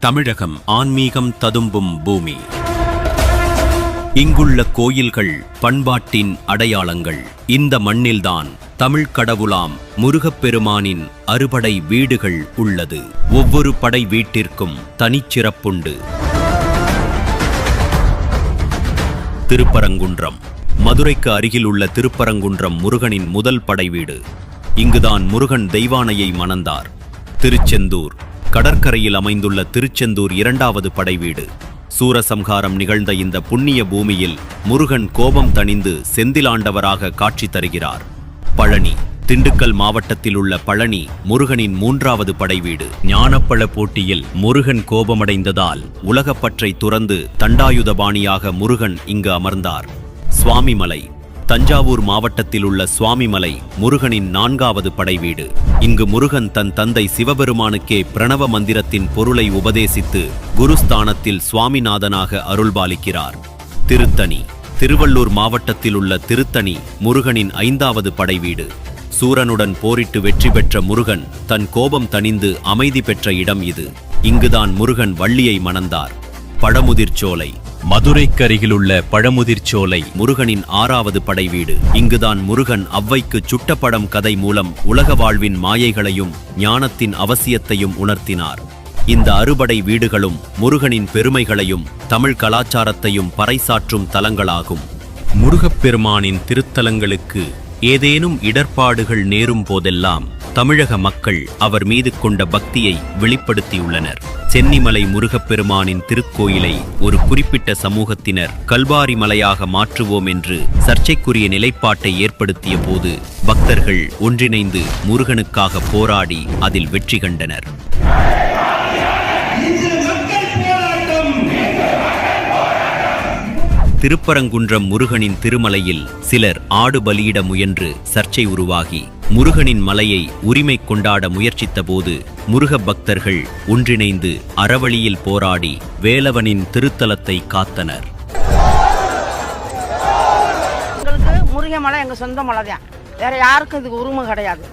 தமிழகம் ஆன்மீகம் ததும்பும் பூமி. இங்குள்ள கோயில்கள் பண்பாட்டின் அடையாளங்கள். இந்த மண்ணில்தான் தமிழ் கடவுளாம் முருகப்பெருமானின் அறுபடை வீடுகள் உள்ளது. ஒவ்வொரு படை வீட்டிற்கும் தனிச்சிறப்புண்டு திருப்பரங்குன்றம். மதுரைக்கு அருகில் உள்ள திருப்பரங்குன்றம் முருகனின் முதல் படை வீடு. இங்குதான் முருகன் தெய்வானையை மணந்தார். திருச்செந்தூர். கடற்கரையில் அமைந்துள்ள திருச்செந்தூர் இரண்டாவது படை வீடு சூரசம்ஹாரம் நிகழ்ந்த இந்த புண்ணிய பூமியில் முருகன் கோபம் தணிந்து செந்திலாண்டவராக காட்சி தருகிறார். பழனி திண்டுக்கல் மாவட்டத்தில் உள்ள பழனி முருகனின் மூன்றாவது படைவீடு. ஞானப்பழ போட்டியில் முருகன் கோபமடைந்ததால் உலகப்பற்றை துறந்து தண்டாயுதபாணியாக முருகன் இங்கு அமர்ந்தார். சுவாமிமலை தஞ்சாவூர் மாவட்டத்தில் உள்ள சுவாமிமலை முருகனின் நான்காவது படைவீடு இங்கு முருகன் தன் தந்தை சிவபெருமானுக்கே பிரணவ மந்திரத்தின் பொருளை உபதேசித்து குருஸ்தானத்தில் சுவாமிநாதனாக அருள்பாலிக்கிறார். திருத்தணி திருவள்ளூர் மாவட்டத்தில் உள்ள திருத்தணி முருகனின் ஐந்தாவது படைவீடு சூரனுடன் போரிட்டு வெற்றி பெற்ற முருகன் தன் கோபம் தணிந்து அமைதி பெற்ற இடம் இது. இங்குதான் முருகன் வள்ளியை மணந்தார். பழமுதிர்ச்சோலை மதுரைக்கு அருகிலுள்ள பழமுதிர்ச்சோலை முருகனின் ஆறாவது படைவீடு இங்குதான் முருகன் அவ்வைக்கு சுட்டப்படம் கதை மூலம் உலக வாழ்வின் மாயைகளையும் ஞானத்தின் அவசியத்தையும் உணர்த்தினார். இந்த அறுபடை வீடுகளும் முருகனின் பெருமைகளையும் தமிழ் கலாச்சாரத்தையும் பறைசாற்றும் தலங்களாகும். முருகப்பெருமானின் திருத்தலங்களுக்கு ஏதேனும் இடர்பாடுகள் நேரும் போதெல்லாம் தமிழக மக்கள் அவர் மீது கொண்ட பக்தியை வெளிப்படுத்தியுள்ளனர். சென்னிமலை முருகப்பெருமானின் திருக்கோயிலை ஒரு குறிப்பிட்ட சமூகத்தினர் கல்வாரி மலையாக மாற்றுவோம் என்று சர்ச்சைக்குரிய நிலைப்பாட்டை ஏற்படுத்திய போது பக்தர்கள் ஒன்றிணைந்து முருகனுக்காக போராடி அதில் வெற்றி கண்டனர். திருப்பரங்குன்றம் முருகனின் திருமலையில் சிலர் ஆடு பலியிட முயன்று சர்ச்சை உருவாகி முருகனின் மலையை உரிமை கொண்டாட முயற்சித்தபோது முருக பக்தர்கள் ஒன்றிணைந்து அறவழியில் போராடி வேலவனின் திருத்தலத்தை காத்தனர். எங்களுக்கு முருகை மலை எங்கள் சொந்த மலை தான் வேற யாருக்கும் இதுக்கு உரிமை கிடையாது.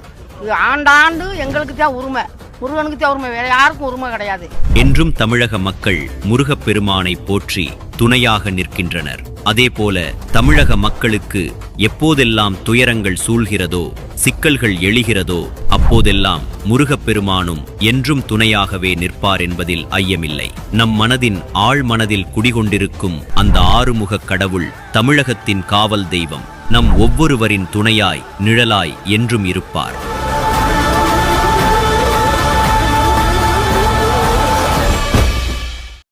இது ஆண்டாண்டு எங்களுக்கு தான் உரிமை. முருகனுக்கு உரிமை. வேற யாருக்கும் உரிமை கிடையாது. என்றும் தமிழக மக்கள் முருகப்பெருமானை போற்றி துணையாக நிற்கின்றனர். அதேபோல தமிழக மக்களுக்கு எப்போதெல்லாம் துயரங்கள் சூழ்கிறதோ சிக்கல்கள் எழுகிறதோ அப்போதெல்லாம் முருகப் பெருமானும் என்றும் துணையாகவே நிற்பார் என்பதில் ஐயமில்லை. நம் மனதின் ஆழ் மனதில் குடிகொண்டிருக்கும் அந்த ஆறுமுகக் கடவுள் தமிழகத்தின் காவல் தெய்வம். நம் ஒவ்வொருவரின் துணையாய் நிழலாய் என்றும் இருப்பார்.